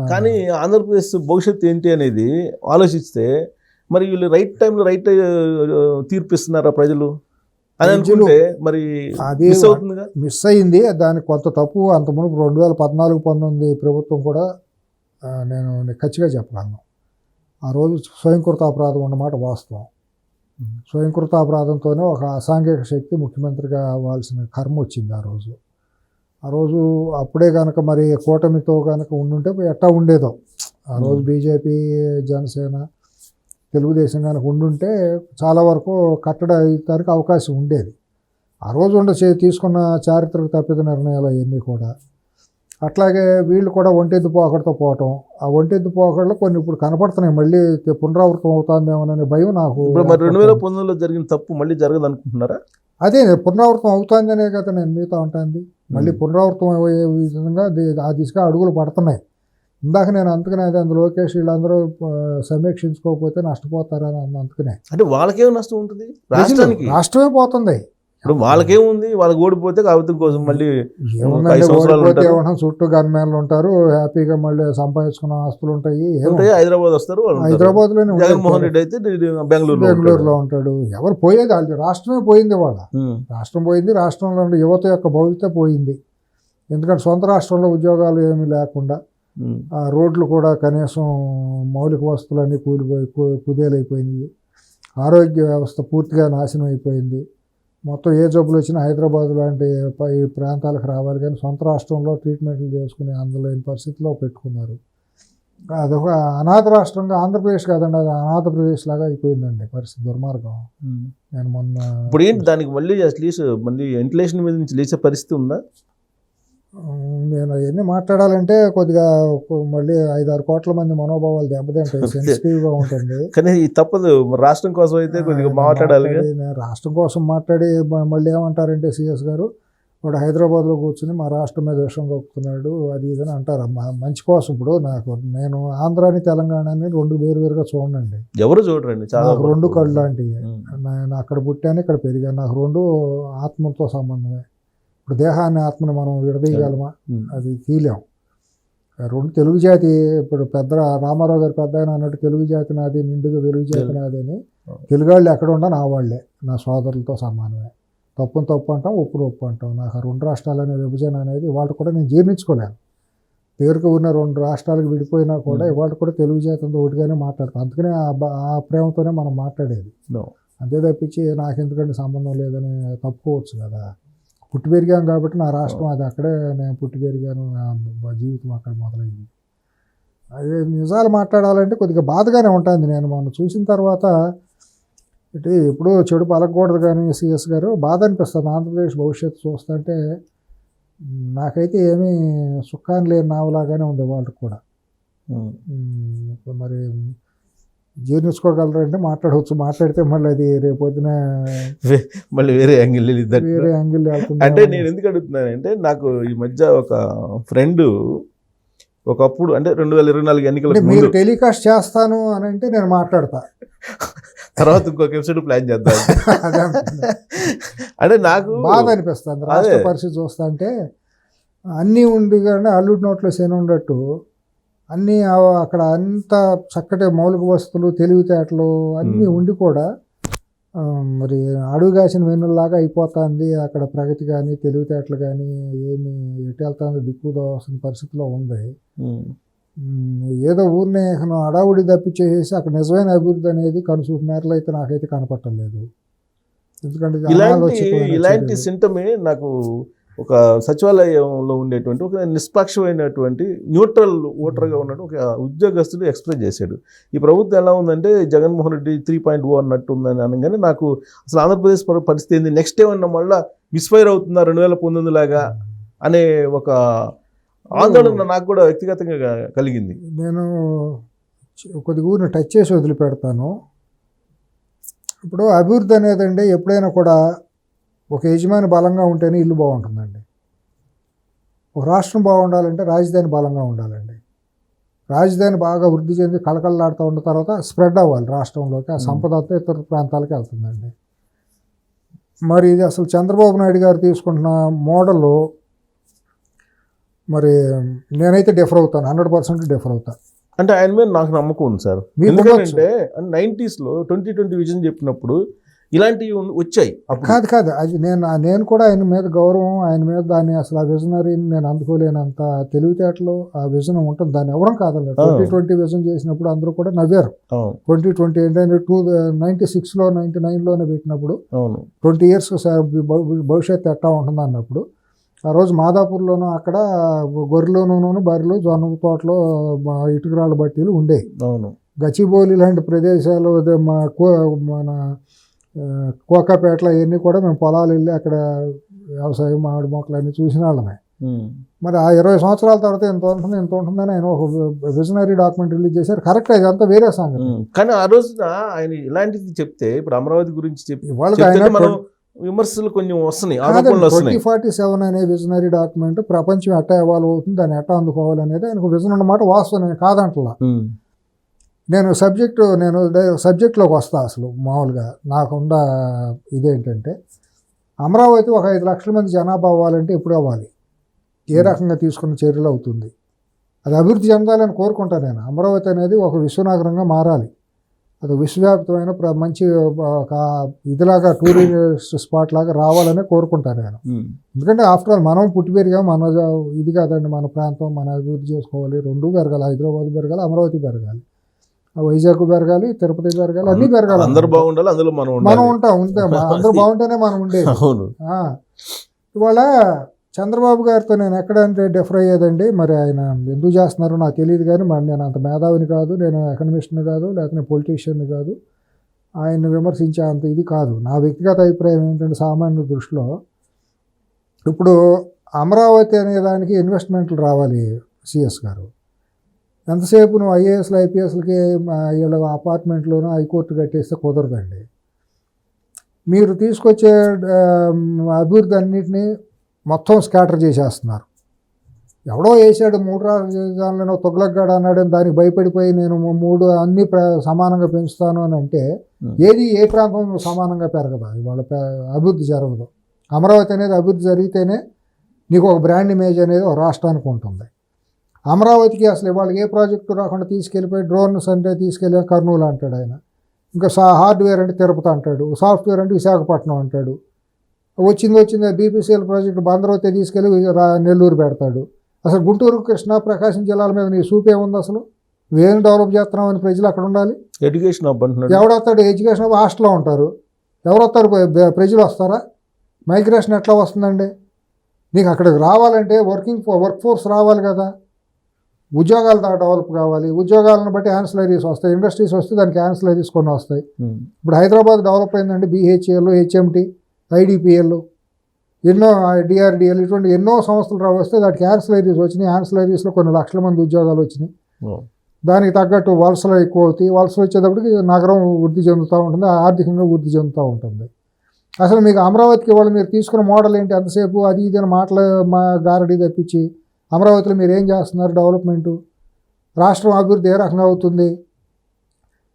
కానీ ఆంధ్రప్రదేశ్ భవిష్యత్తు ఏంటి అనేది ఆలోచిస్తే మరి వీళ్ళు రైట్ టైంలో రైట్ తీర్పిస్తున్నారా ప్రజలు? అని అనుకుంటే మరి అది మిస్ అవుతుందిగా? మిస్ అయింది. దానికి కొంత తప్పు అంత మునుపు రెండు వేల పద్నాలుగు పంతొమ్మిది ప్రభుత్వం కూడా నేను ఖచ్చితంగా చెప్పగలను. ఆ రోజు స్వయంకృత అపరాధం ఉన్నమాట వాస్తవం. స్వయంకృత అపరాధంతోనే ఒక అసాంఘిక శక్తి ముఖ్యమంత్రిగా అవ్వాల్సిన కర్మ వచ్చింది ఆ రోజు. ఆ రోజు అప్పుడే కనుక మరి కూటమితో కనుక ఉండుంటే ఎట్టా ఉండేదో. ఆ రోజు బీజేపీ జనసేన తెలుగుదేశం కనుక ఉండుంటే చాలా వరకు కట్టడి అయ్యేదానికి అవకాశం ఉండేది. ఆ రోజు ఉండ చే- తీసుకున్న చారిత్రక తప్పిద నిర్ణయాలు అవన్నీ కూడా. అట్లాగే వీళ్ళు కూడా ఒంటెద్దు పోకడతో పోవటం. ఆ ఒంటెద్దు పోకడలో కొన్ని ఇప్పుడు కనపడుతున్నాయి. మళ్ళీ పునరావృతం అవుతుందేమోననే భయం నాకు ఇప్పుడు మరి రెండు వేల పంతొమ్మిదిలో జరిగిన తప్పు మళ్ళీ జరగదు అనుకుంటున్నారా అదే పునరావృతం అవుతుందనే కదా నేను మీతో ఉంటుంది. మళ్ళీ పునరావృతం అయ్యే విధంగా ఆ దిశగా అడుగులు పడుతున్నాయి. ఇందాక నేను అందుకనే అదే అందులో లోకేష్ వీళ్ళందరూ సమీక్షించుకోకపోతే నష్టపోతారని అందుకనే. అంటే వాళ్ళకేం నష్టం ఉంటుంది? రాష్ట్రానికి? రాష్ట్రమే పోతుంది. ఇప్పుడు వాళ్ళకేముంది? వాళ్ళకి ఓడిపోతే కాగితం కోసం మళ్ళీ చుట్టూ గన్మ్యాన్లు ఉంటారు హ్యాపీగా మళ్ళీ సంపాదించుకున్న ఆస్తులు ఉంటాయి హైదరాబాద్ వస్తారు. హైదరాబాద్లోనే ఉంటాయి. జగన్మోహన్ రెడ్డి అయితే బెంగళూరు బెంగళూరులో ఉంటాడు. ఎవరు పోయేది వాళ్ళు రాష్ట్రమే పోయింది వాళ్ళ రాష్ట్రం పోయింది రాష్ట్రంలో యువత యొక్క భవిష్యత్తు పోయింది. ఎందుకంటే సొంత రాష్ట్రంలో ఉద్యోగాలు ఏమీ లేకుండా ఆ రోడ్లు కూడా కనీసం మౌలిక వస్తువులన్నీ కూలిపోయి కుదేలైపోయినాయి. ఆరోగ్య వ్యవస్థ పూర్తిగా నాశనం అయిపోయింది. మొత్తం ఏ జబ్బులు వచ్చినా హైదరాబాద్ లాంటి ఈ ప్రాంతాలకు రావాలి కానీ సొంత రాష్ట్రంలో ట్రీట్మెంట్లు చేసుకుని అందులేని పరిస్థితిలో పెట్టుకున్నారు? అదొక అనాథ రాష్ట్రంగా ఆంధ్రప్రదేశ్ కాదండి అది అనాథప్రదేశ్ లాగా అయిపోయిందండి పరిస్థితి దుర్మార్గం. నేను మొన్న ఇప్పుడు ఏంటి దానికి మళ్ళీ అట్లీస్ట్ మళ్ళీ వెంటిలేషన్ మీద నుంచి లేచే పరిస్థితి ఉందా? నేను అవన్నీ మాట్లాడాలంటే కొద్దిగా మళ్ళీ ఐదారు కోట్ల మంది మనోభావాలు దెబ్బతింటాయి సెన్సిటివ్గా ఉంటుంది. కానీ తప్పదు. రాష్ట్రం కోసం అయితే కొద్దిగా మాట్లాడాలి మాట్లాడి, నేను రాష్ట్రం కోసం మాట్లాడి మళ్ళీ ఏమంటారంటే సిఎస్ గారు వాడు హైదరాబాద్లో కూర్చుని మా రాష్ట్రం మీద విషయం కప్పుతున్నాడు అది ఇది అని అంటారు. మ- మంచి కోసం ఇప్పుడు నాకు నేను ఆంధ్రాని తెలంగాణని రెండు వేరు వేరుగా చూడండి ఎవరు చూడరండి? చాలా నాకు రెండు. కళ్ళు లాంటివి. నేను అక్కడ పుట్టాను ఇక్కడ పెరిగాను. నాకు రెండు ఆత్మతో సంబంధమే. ఇప్పుడు దేహాన్ని ఆత్మని మనం విడదీయగలమా. అది తీలేం. రెండు తెలుగు జాతి ఇప్పుడు పెద్ద రామారావు గారు పెద్ద ఆయన అన్నట్టు తెలుగు జాతి నాది నిండుగా వెలుగు జాతి నాది అని తెలుగు వాళ్ళు ఎక్కడ ఉండా నా వాళ్ళే నా సోదరులతో సమానమే. తప్పుని తప్పు అంటాం ఒప్పును ఒప్పు అంటాం. నాకు ఆ రెండు రాష్ట్రాలు అనే విభజన అనేది వాళ్ళు కూడా నేను జీర్ణించుకోలేను. పేరుకు ఉన్న రెండు రాష్ట్రాలకు విడిపోయినా కూడా. ఇవాళ కూడా తెలుగు జాతంతో ఒకటిగానే మాట్లాడతాం. అందుకనే ఆ ప్రేమతోనే మనం మాట్లాడేది. అంతే తప్పించి నాకు ఎందుకంటే సంబంధం లేదని తప్పుకోవచ్చు కదా. పుట్టి పెరిగాం కాబట్టి నా రాష్ట్రం అది అక్కడే నేను పుట్టి పెరిగాను నా జీవితం అక్కడ మొదలైంది. అదే నిజాలు మాట్లాడాలంటే కొద్దిగా బాధగానే ఉంటుంది. నేను మొన్న చూసిన తర్వాత ఇటు ఎప్పుడూ చెడు పలకూడదు కానీ సిఎస్ గారు బాధ అనిపిస్తుంది. ఆంధ్రప్రదేశ్ భవిష్యత్తు చూస్తుంటే నాకైతే ఏమీ సుఖాన్ని లేని నావలాగానే ఉంది వాళ్ళకి కూడా. మరి జీర్ణించుకోగలరంటే మాట్లాడవచ్చు మాట్లాడితే మళ్ళీ అది రేపొద్దున మళ్ళీ వేరే యాంగిల్. వేరే యాంగిల్ అంటే నేను ఎందుకు అడుగుతున్నానంటే నాకు ఈ మధ్య ఒక ఫ్రెండ్ ఒకప్పుడు అంటే రెండు వేల ఇరవై నాలుగు అంటే ఎన్నికలకు మీరు టెలికాస్ట్ చేస్తాను అని అంటే నేను మాట్లాడతా తర్వాత ఇంకొక ఎపిసోడ్ ప్లాన్ చేద్దాం. అంటే నాకు బాధ అనిపిస్తుంది రాష్ట్ర. పరిస్థితి చూస్తా అంటే అన్నీ ఉండి కానీ అల్లుడి నోట్లో శని ఉండట్టు అన్నీ అక్కడ అంత చక్కటి మౌలిక వస్తువులు తెలివితేటలు అన్నీ. ఉండి కూడా మరి అడుగుగాసిన వెన్నుల్లాగా అయిపోతుంది అక్కడ ప్రగతి కానీ తెలివితేటలు కానీ ఏమి ఎటు వెళ్తుందో దిక్కు దోసిన పరిస్థితిలో ఉంది. ఏదో ఊరిని అడావుడి తప్పించేసేసి అక్కడ నిజమైన అభివృద్ధి అనేది కనుసూపు మేరలో అయితే నాకైతే కనపట్టలేదు ఎందుకంటే ఇలాంటి. సింటమే నాకు ఒక సచివాలయంలో ఉండేటువంటి ఒక నిష్పక్షమైనటువంటి న్యూట్రల్ ఓటర్గా ఉన్నట్టు ఒక ఉద్యోగస్తుడు ఎక్స్ప్రెస్ చేశాడు. ఈ ప్రభుత్వం ఎలా ఉందంటే Jaganmohan Reddy three point O అన్నట్టు ఉందని అనగానే నాకు అసలు ఆంధ్రప్రదేశ్ పరి- పరిస్థితి ఏంది? నెక్స్ట్ ఏమన్నా మళ్ళీ మిస్ఫైర్ అవుతుందా రెండు వేల పంతొమ్మిది లాగా అనే ఒక ఆందోళన నాకు కూడా వ్యక్తిగతంగా కలిగింది. నేను కొద్దిగా ఊరిని టచ్ చేసి వదిలిపెడతాను. ఇప్పుడు అభివృద్ధి అనేదండి ఎప్పుడైనా కూడా ఒక యజమాని బలంగా ఉంటేనే ఇల్లు బాగుంటుందండి. ఒక రాష్ట్రం బాగుండాలంటే రాజధాని బలంగా ఉండాలండి. రాజధాని బాగా వృద్ధి చెంది కలకలలాడుతూ ఉన్న తర్వాత స్ప్రెడ్ అవ్వాలి రాష్ట్రంలోకి ఆ సంపద అంతా ఇతర ప్రాంతాలకు వెళ్తుందండి. మరి ఇది అసలు చంద్రబాబు నాయుడు గారు తీసుకుంటున్న మోడలు మరి నేనైతే డిఫర్ అవుతాను హండ్రెడ్ పర్సెంట్ డిఫర్ అవుతాను అంటే ఆయన మీద నాకు నమ్మకం ఉంది సార్. ఎందుకంటే నైంటీస్లో ట్వంటీ ట్వంటీ విజన్ చెప్పినప్పుడు ఇలాంటివి వచ్చాయి కాదు కాదు. అది నేను నేను కూడా ఆయన మీద గౌరవం ఆయన మీద దాన్ని అసలు ఆ విజనరీని నేను అందుకోలేనంత తెలివితేటలు ఆ విజన్ ఉంటుంది. దాన్ని ఎవరం కాదలేదు. ట్వంటీ ట్వంటీ విజన్ చేసినప్పుడు అందరూ కూడా నవ్వారు. ట్వంటీ ట్వంటీ ఏంటంటే టూ నైంటీ సిక్స్లో నైంటీ నైన్లోనే పెట్టినప్పుడు ట్వంటీ ఇయర్స్ భవిష్యత్తు ఎట్టా ఉంటుంది అన్నప్పుడు ఆ రోజు మాదాపూర్లోనూ అక్కడ గొర్రెలోనూ బర్రెలు జొన్న తోటలో ఇటుకరాళ్ళ బట్టీలు ఉండేవి. అవును. గచ్చిబౌలి లాంటి ప్రదేశాలు మన కోకాపేటలో అవన్నీ కూడా మేము పొలాలు వెళ్ళి అక్కడ వ్యవసాయం మామిడి మొక్కలు అన్నీ చూసిన వాళ్ళమే. మరి ఆ ఇరవై సంవత్సరాల తర్వాత ఇంత ఉంటుంది ఇంత ఉంటుందని ఆయన ఒక విజనరీ డాక్యుమెంట్ రిలీజ్ చేశారు కరెక్ట్ ఇదంతా వేరే సంగతి ఉమ్. కానీ ఆ రోజున ఆయన ఇలాంటిది చెప్తే ఇప్పుడు అమరావతి గురించి చెప్పి విమర్శలు కొంచెం వస్తున్నాయి ట్వంటీ ఫార్టీ సెవెన్ అనే విజనరీ డాక్యుమెంట్ ప్రపంచం ఎట్టా ఎవాల్వ్ అవుతుంది దాన్ని ఎట్టా అందుకోవాలి అనేది ఆయనకు విజన్ ఉన్నమాట వాస్తవం కాదంటలా. నేను సబ్జెక్టు నేను సబ్జెక్ట్లోకి వస్తా అసలు మామూలుగా. నాకున్న ఇదేంటంటే అమరావతి ఒక ఐదు లక్షల మంది జనాభా అవ్వాలంటే ఎప్పుడు అవ్వాలి? ఏ రకంగా తీసుకున్న చర్యలు అవుతుంది? అది అభివృద్ధి చెందాలని కోరుకుంటా నేను. అమరావతి అనేది ఒక విశ్వనగరంగా మారాలి. అది విశ్వవ్యాప్తమైన ప్ర- మంచి ఒక ఇదిలాగా టూరిస్ట్ స్పాట్ లాగా రావాలని కోరుకుంటాను నేను. ఉమ్. ఎందుకంటే ఆఫ్టర్ ఆల్ మనం పుట్టి పెరిగాం మన ఇది కాదండి మన ప్రాంతం మన అభివృద్ధి చేసుకోవాలి. రెండు పెరగాలి హైదరాబాద్ పెరగాలి అమరావతి పెరగాలి. వైజాగ్ పెరగాలి తిరుపతి పెరగాలి అన్నీ పెరగాలి అందరు బాగుండాలి అందులో మనం మనం ఉంటాం ఉంటే అందరూ బాగుంటేనే మనం ఉండేది. అవును. ఇవాళ చంద్రబాబు గారితో నేను ఎక్కడంటే డిఫర్ అయ్యేదండి మరి ఆయన ఎందుకు చేస్తున్నారో నాకు తెలియదు కానీ మరి నేను అంత మేధావిని కాదు నేను ఎకనమిస్ట్ని కాదు లేకపోతే పొలిటీషియన్ని కాదు. ఆయన్ని విమర్శించే అంత ఇది కాదు. నా వ్యక్తిగత అభిప్రాయం ఏంటంటే సామాన్య దృష్టిలో ఇప్పుడు అమరావతి అనే దానికి ఇన్వెస్ట్మెంట్లు రావాలి సిఎస్ గారు. ఎంతసేపు నువ్వు ఐఏఎస్లు ఐపీఎస్లకి వీళ్ళ అపార్ట్మెంట్లోనూ హైకోర్టు కట్టేస్తే కుదరదండి. మీరు తీసుకొచ్చే అభివృద్ధి అన్నిటినీ మొత్తం స్కాటర్ చేసేస్తున్నారు. ఎవడో వేసాడు మూడు రాజధానులను తొగలగ్గాడు అన్నాడు దానికి భయపడిపోయి నేను మూడు అన్ని ప్ర- సమానంగా పెంచుతాను అని అంటే. ఏది ఏ ప్రాంతం సమానంగా పెరగదు. ఇవాళ పె- అభివృద్ధి జరగదు. అమరావతి అనేది అభివృద్ధి జరిగితేనే నీకు ఒక బ్రాండ్ ఇమేజ్ అనేది ఒక రాష్ట్రానికి ఉంటుంది. అమరావతికి అసలు ఇవాళ ఏ ప్రాజెక్టు రాకుండా తీసుకెళ్ళిపోయి డ్రోన్స్ అంటే తీసుకెళ్ళి కర్నూలు అంటాడు ఆయన. ఇంకా సా హార్డ్వేర్ అంటే తిరుపతి అంటాడు సాఫ్ట్వేర్ అంటే విశాఖపట్నం అంటాడు. వచ్చింది వచ్చింది బీపీసీఎల్ ప్రాజెక్టు బందరవతే తీసుకెళ్ళి నెల్లూరు పెడతాడు. అసలు గుంటూరు కృష్ణా ప్రకాశం జిల్లాల మీద నీ చూపే ఉంది అసలు? ఏం డెవలప్ చేస్తున్నావు అని ప్రజలు అక్కడ ఉండాలి? ఎడ్యుకేషన్ హబ్ అంటున్నాడు. ఎవడొస్తాడు? ఎడ్యుకేషన్ హాస్టల్లో ఉంటారు. ఎవరొస్తారు? ప్ర- ప్ర- ప్రజలు వస్తారా? మైగ్రేషన్ ఎట్లా వస్తుందండి? నీకు అక్కడికి రావాలంటే వర్కింగ్ వర్క్ ఫోర్స్ రావాలి కదా. ఉద్యోగాలు డెవలప్ కావాలి. ఉద్యోగాలను బట్టి యాన్సిలరీస్ వస్తాయి. ఇండస్ట్రీస్ వస్తే దానికి యాన్సిలరీస్ కొన్ని వస్తాయి. ఉమ్. ఇప్పుడు హైదరాబాద్ డెవలప్ అయిందండి. బీహెచ్ఎల్ హెచ్ఎంటి ఐడిపిఎల్ ఎన్నో డిఆర్డిఎల్ ఇటువంటి ఎన్నో సంస్థలు వస్తే దానికి యాన్సిలరీస్ వచ్చినాయి. యాన్సిలరీస్లో కొన్ని లక్షల మంది ఉద్యోగాలు వచ్చినాయి. దానికి తగ్గట్టు వలసలు ఎక్కువ అవుతాయి. వలసలు వచ్చేటప్పటికి నగరం వృద్ధి చెందుతూ ఉంటుంది. ఆర్థికంగా వృద్ధి చెందుతూ ఉంటుంది. అసలు మీకు అమరావతికి వాళ్ళు మీరు తీసుకున్న మోడల్ ఏంటి? ఎంతసేపు? అది ఇది అని మాటలు మా గారడీ తప్పించి అమరావతిలో మీరు ఏం చేస్తున్నారు డెవలప్మెంటు? రాష్ట్రం అభివృద్ధి ఏ రకంగా అవుతుంది?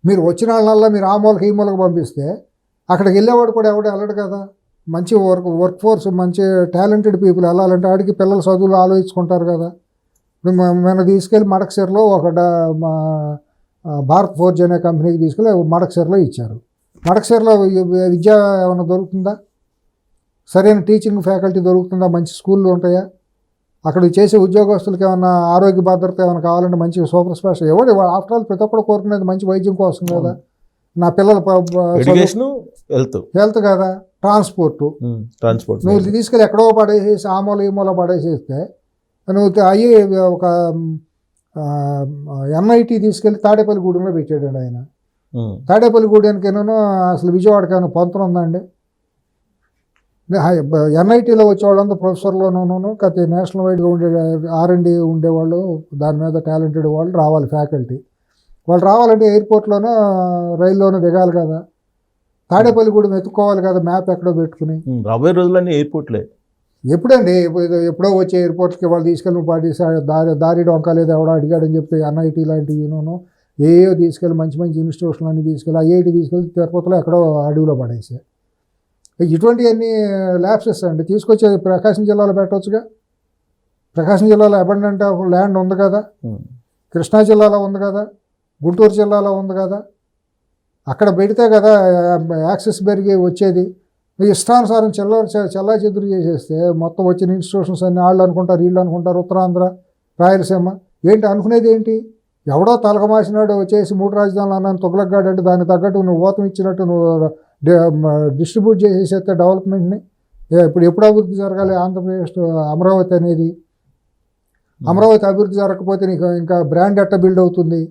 మీరు వచ్చిన వాళ్ళల్లో మీరు ఆ మూలకి ఈ మూలకి పంపిస్తే అక్కడికి వెళ్ళేవాడు కూడా ఎవడు వెళ్ళడు కదా? మంచి వర్క్ వర్క్ ఫోర్స్ మంచి టాలెంటెడ్ పీపుల్ వెళ్ళాలంటే ఆడికి పిల్లల చదువులు ఆలోచించుకుంటారు కదా? ఇప్పుడు మ- తీసుకెళ్ళి మడకసిరలో ఒక డ- భారత్ ఫోర్జ్ అనే కంపెనీకి తీసుకెళ్ళి మడకసిరలో ఇచ్చారు. మడకసీరలో విద్య ఏమైనా దొరుకుతుందా? సరైన టీచింగ్ ఫ్యాకల్టీ దొరుకుతుందా? మంచి స్కూళ్ళు ఉంటాయా? అక్కడ చేసే ఉద్యోగస్తులకి ఏమైనా ఆరోగ్య భద్రత ఏమైనా కావాలంటే మంచి సూపర్ స్పెషల్ ఎవరు? ఆఫ్టర్ ఆల్ ప్రతి ఒక్కరు కోరుకునేది మంచి వైద్యం కోసం కదా. నా పిల్లల హెల్త్ హెల్త్ కదా. ట్రాన్స్పోర్టు ట్రాన్స్పోర్ట్ నువ్వు తీసుకెళ్ళి ఎక్కడో పడేసేసి ఆ మూల ఈ మూల పడేసేస్తే నువ్వు అయ్యి ఒక ఎంఐటి తీసుకెళ్ళి తాడేపల్లిగూడెంలో పెట్టాడండి ఆయన. తాడేపల్లిగూడెనికి ఏమో అసలు విజయవాడకి ఏమైనా పొంతన ఉందండి ఎన్ఐటీలో వచ్చే వాళ్ళంతా ప్రొఫెసర్లోనూ కతే నేషనల్ వైడ్గా ఉండే ఆర్ అండ్ ఉండేవాళ్ళు దాని మీద టాలెంటెడ్ వాళ్ళు రావాలి ఫ్యాకల్టీ. వాళ్ళు రావాలంటే ఎయిర్పోర్ట్లోనో రైల్లోనో దిగాలి కదా. తాడేపల్లిగూడెం ఎత్తుకోవాలి కదా మ్యాప్ ఎక్కడో పెట్టుకుని. రాబోయే రోజులన్నీ ఎయిర్పోర్ట్లే. ఎప్పుడండి ఎప్పుడో వచ్చే ఎయిర్పోర్ట్కి వాళ్ళు తీసుకెళ్ళి పాటి దారి దారి డొంక లేదు ఎవడో అడిగాడని చెప్తే ఎన్ఐటీ లాంటివి నేను ఏయో తీసుకెళ్ళి మంచి మంచి ఇన్స్టిట్యూషన్ అన్ని తీసుకెళ్ళి ఐఐటి తీసుకెళ్ళి తిరుపతిలో ఎక్కడో అడవిలో పడేసే ఇటువంటివన్నీ ల్యాబ్సెస్ అండి తీసుకొచ్చి ప్రకాశం జిల్లాలో పెట్టవచ్చుగా ప్రకాశం జిల్లాలో అబండెంట్ ఆఫ్ ల్యాండ్ ఉంది కదా. కృష్ణా జిల్లాలో ఉంది కదా. గుంటూరు జిల్లాలో ఉంది కదా. అక్కడ పెడితే కదా యాక్సెస్ పెరిగి వచ్చేది. ఇష్టానుసారం చెల్ల చల్లా చెదురు చేసేస్తే మొత్తం వచ్చిన ఇన్స్టిట్యూషన్స్ అన్ని వాళ్ళు అనుకుంటారు వీళ్ళు అనుకుంటారు ఉత్తరాంధ్ర రాయలసీమ. ఏంటి అనుకునేది ఏంటి? ఎవడో తలకమాసినాడు వచ్చేసి మూడు రాజధానులు అన్నాను తొగలగ్గాడు అంటే దానికి తగ్గట్టు నువ్వు ఓతం ఇచ్చినట్టు నువ్వు డిస్ట్రిబ్యూట్ చేసేస్తే డెవలప్మెంట్ని ఇప్పుడు ఎప్పుడు అభివృద్ధి జరగాలి ఆంధ్రప్రదేశ్ అమరావతి అనేది? అమరావతి అభివృద్ధి జరగకపోతే నీకు ఇంకా బ్రాండ్ ఎట్ట బిల్డ్ అవుతుంది?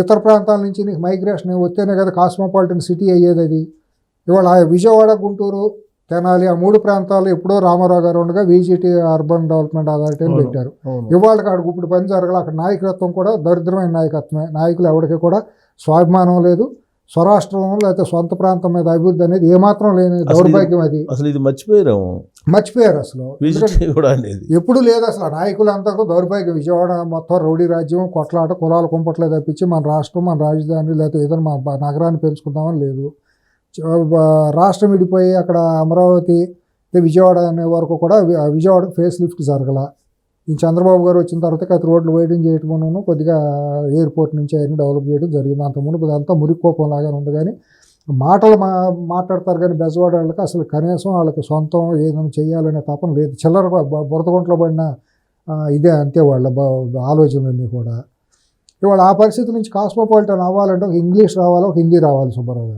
ఇతర ప్రాంతాల నుంచి నీకు మైగ్రేషన్ వస్తేనే కదా కాస్మోపాలిటన్ సిటీ అయ్యేది అది. ఇవాళ ఆ విజయవాడ గుంటూరు తెనాలి ఆ మూడు ప్రాంతాలు ఎప్పుడో రామారావు గారు ఉండగా వీజీటీ అర్బన్ డెవలప్మెంట్ అథారిటీ అని. పెట్టారు. ఇవాళ కాడికి ఇప్పుడు పని జరగాలి అక్కడ నాయకత్వం కూడా దరిద్రమైన నాయకత్వమే. నాయకులు ఎవరికి కూడా స్వాభిమానం లేదు. స్వరాష్ట్రం లేకపోతే సొంత ప్రాంతం మీద అభివృద్ధి అనేది ఏమాత్రం లేని దౌర్భాగ్యం అది. అసలు ఇది మర్చిపోయాము మర్చిపోయారు అసలు. ఎప్పుడు లేదు అసలు నాయకులంతా దౌర్భాగ్యం. విజయవాడ మొత్తం రౌడీ రాజ్యం కొట్లాట కులాల కుంపట్లే తప్పించి మన రాష్ట్రం మన రాజధాని లేకపోతే ఏదైనా మన నగరాన్ని పెంచుకుందామని లేదు. రాష్ట్రం విడిపోయి అక్కడ అమరావతి విజయవాడ అనే వరకు కూడా విజయవాడకు ఫేస్ లిఫ్ట్ జరగల. ఈ చంద్రబాబు గారు వచ్చిన తర్వాత అయితే రోడ్లు వేయడం చేయటం కొద్దిగా ఎయిర్పోర్ట్ నుంచి అవన్నీ డెవలప్ చేయడం జరిగింది. అంత మునుపు అదంతా మురికోపం లాగానే ఉంది. కానీ మాటలు మా మాట్లాడతారు కానీ బెజవాడ వాళ్ళకి అసలు కనీసం వాళ్ళకి సొంతం ఏదైనా చేయాలనే తపన లేదు. చిల్లర బురదగుంట్లో పడిన ఇదే అంతే వాళ్ళ ఆలోచనలన్నీ కూడా. ఇవాళ ఆ పరిస్థితి నుంచి కాస్మోపాలిటన్ అవ్వాలంటే ఒక ఇంగ్లీష్ రావాలి ఒక హిందీ రావాలి సుబ్బారావు గారు.